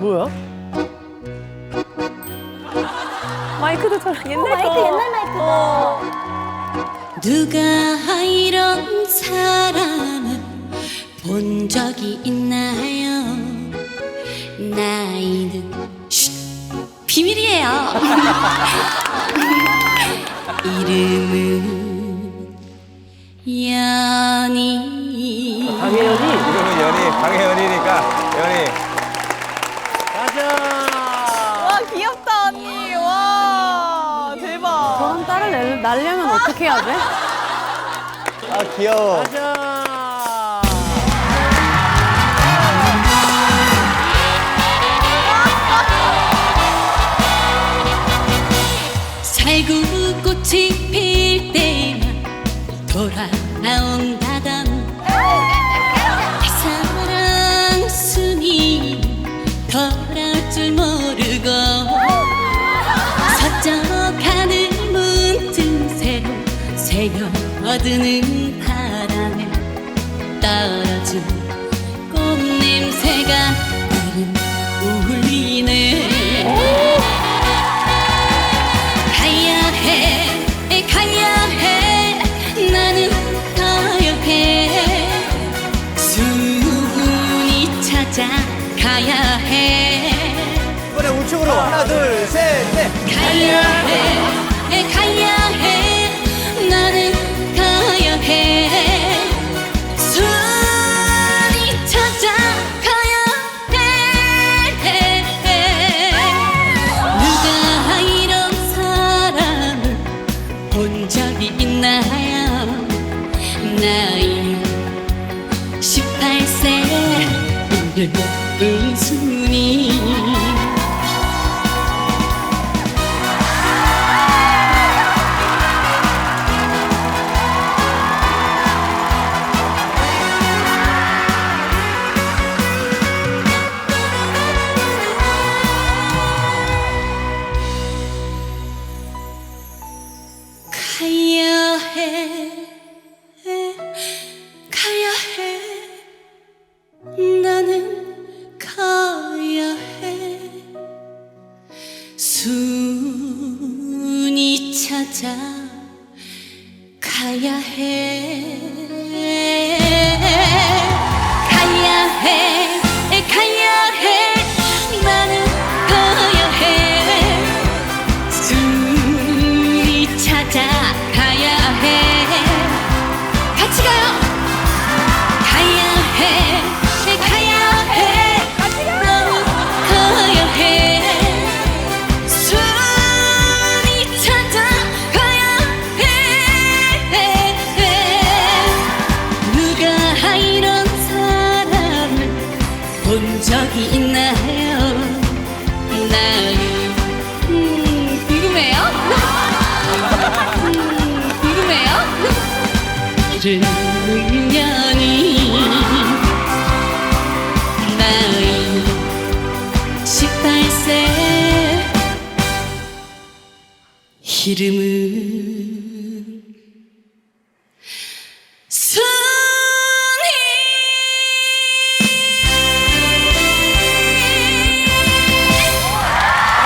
뭐야? 마이크도 저런 옛날 마이크 거. 옛날 마이크다. 어. 누가 이런 사람을 본 적이 있나요? 나이는 쉿, 비밀이에요. 이름은 연희, 강혜연이니까 연희. 가자. 와 귀엽다 언니. 와 대박. 저런 딸을 낼- 낳으려면 어떻게 해야 돼? 아 귀여워. 가자. 살구 꽃이 필 때만 돌아 새겨드는 바람에 떨어진 꽃냄새가 나는 울리네. 가야 해 가야 해. 나는 가야 해. 순이 찾아 가야 해. 이번에 우측으로 하나 둘셋 넷. 가야 해 가야 오늘 은순이 가야 해. 가야 해 찾아 가야 해. 가야 해. 가야 해. 나는 가야 해. 순이 찾아 가야 해 이름은 연이 나이 18세 이름은